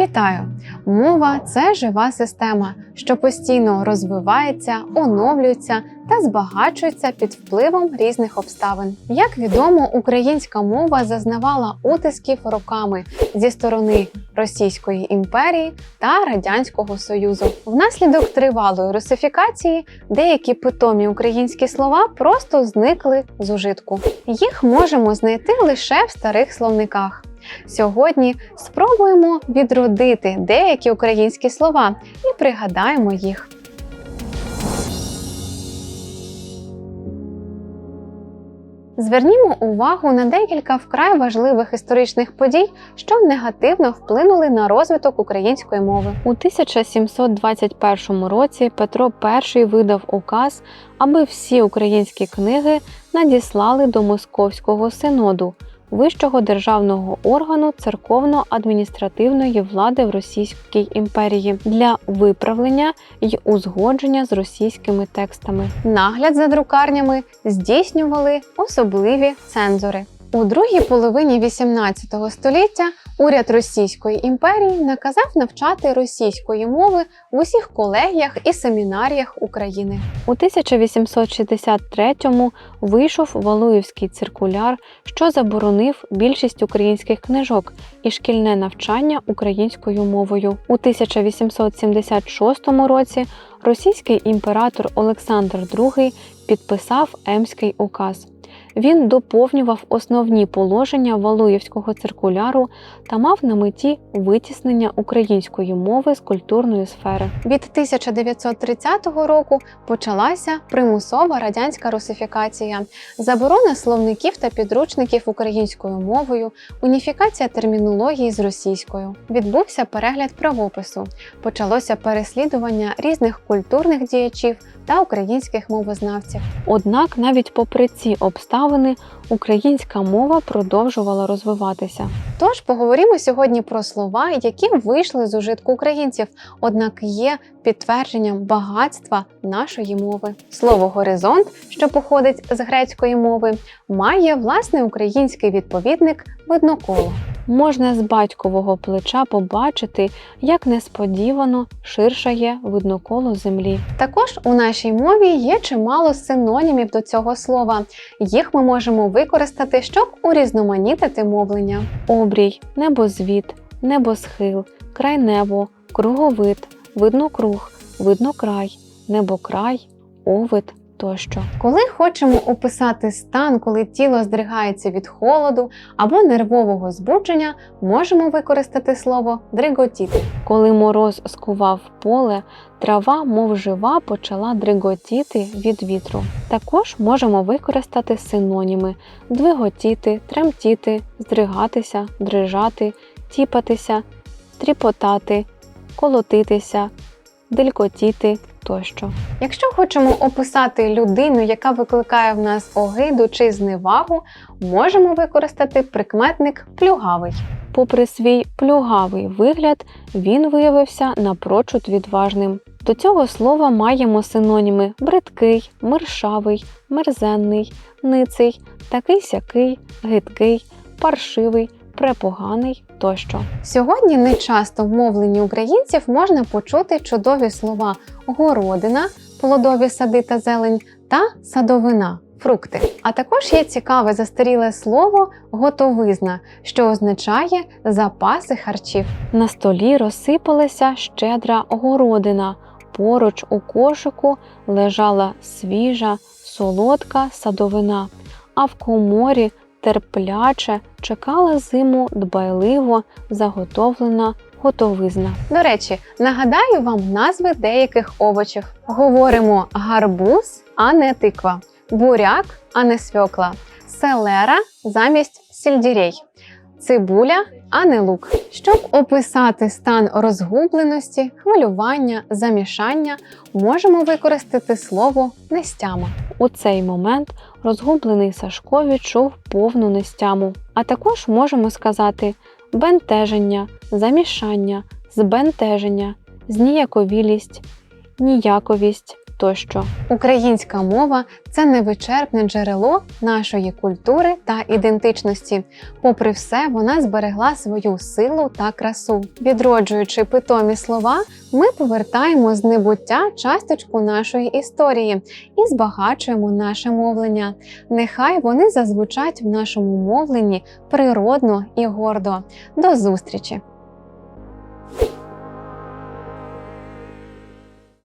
Вітаю! Мова це жива система, що постійно розвивається, оновлюється та збагачується під впливом різних обставин. Як відомо, українська мова зазнавала утисків роками зі сторони Російської імперії та Радянського Союзу. Внаслідок тривалої русифікації деякі питомі українські слова просто зникли з ужитку. Їх можемо знайти лише в старих словниках. Сьогодні спробуємо відродити деякі українські слова і пригадаємо їх. Звернімо увагу на декілька вкрай важливих історичних подій, що негативно вплинули на розвиток української мови. У 1721 році Петро І видав указ, аби всі українські книги надіслали до Московського синоду, вищого державного органу церковно-адміністративної влади в Російській імперії для виправлення й узгодження з російськими текстами. Нагляд за друкарнями здійснювали особливі цензори. У другій половині XVIII століття уряд Російської імперії наказав навчати російської мови в усіх колегіях і семінаріях України. У 1863-му вийшов Валуївський циркуляр, що заборонив більшість українських книжок і шкільне навчання українською мовою. У 1876 році російський імператор Олександр II підписав Емський указ. Він доповнював основні положення Валуєвського циркуляру та мав на меті витіснення української мови з культурної сфери. Від 1930 року почалася примусова радянська русифікація, заборона словників та підручників українською мовою, уніфікація термінології з російською. Відбувся перегляд правопису, почалося переслідування різних культурних діячів та українських мовознавців. Однак, навіть попри ці обставини, українська мова продовжувала розвиватися. Тож поговоримо сьогодні про слова, які вийшли з ужитку українців, однак є підтвердженням багатства нашої мови. Слово горизонт, що походить з грецької мови, має власний український відповідник видноколо. Можна з батькового плеча побачити, як несподівано ширшає видноколо землі. Також у нашій мові є чимало синонімів до цього слова. Їх ми можемо використати, щоб урізноманітити мовлення: обрій, небозвіт, небосхил, крайнебо, круговид, виднокруг, виднокрай, небокрай, овид. Тощо, коли хочемо описати стан, коли тіло здригається від холоду або нервового збудження, можемо використати слово дриготіти. Коли мороз скував поле, трава, мов жива, почала дриготіти від вітру. Також можемо використати синоніми: двиготіти, тремтіти, здригатися, дрижати, тіпатися, тріпотати, колотитися, делькотіти тощо. Якщо хочемо описати людину, яка викликає в нас огиду чи зневагу, можемо використати прикметник плюгавий. Попри свій плюгавий вигляд, він виявився напрочуд відважним. До цього слова маємо синоніми бридкий, миршавий, мерзенний, ниций, такий сякий, гидкий, паршивий, препоганий тощо. Сьогодні не часто в мовленні українців можна почути чудові слова городина, плодові сади та зелень та садовина. Фрукти. А також є цікаве застаріле слово готовизна, що означає запаси харчів. На столі розсипалася щедра городина. Поруч у кошику лежала свіжа, солодка садовина, а в коморі терпляче чекала зиму дбайливо заготовлена готовизна. До речі, нагадаю вам назви деяких овочів. Говоримо гарбуз, а не тиква, буряк, а не свьокла, селера замість сельдірей, цибуля, а не лук. Щоб описати стан розгубленості, хвилювання, замішання, можемо використати слово нестяма. У цей момент розгублений Сашко відчув повну нестяму. А також можемо сказати бентеження, замішання, збентеження, зніяковілість, ніяковість, тощо. Українська мова це невичерпне джерело нашої культури та ідентичності. Попри все, вона зберегла свою силу та красу. Відроджуючи питомі слова, ми повертаємо з небуття часточку нашої історії і збагачуємо наше мовлення. Нехай вони зазвучать в нашому мовленні природно і гордо. До зустрічі!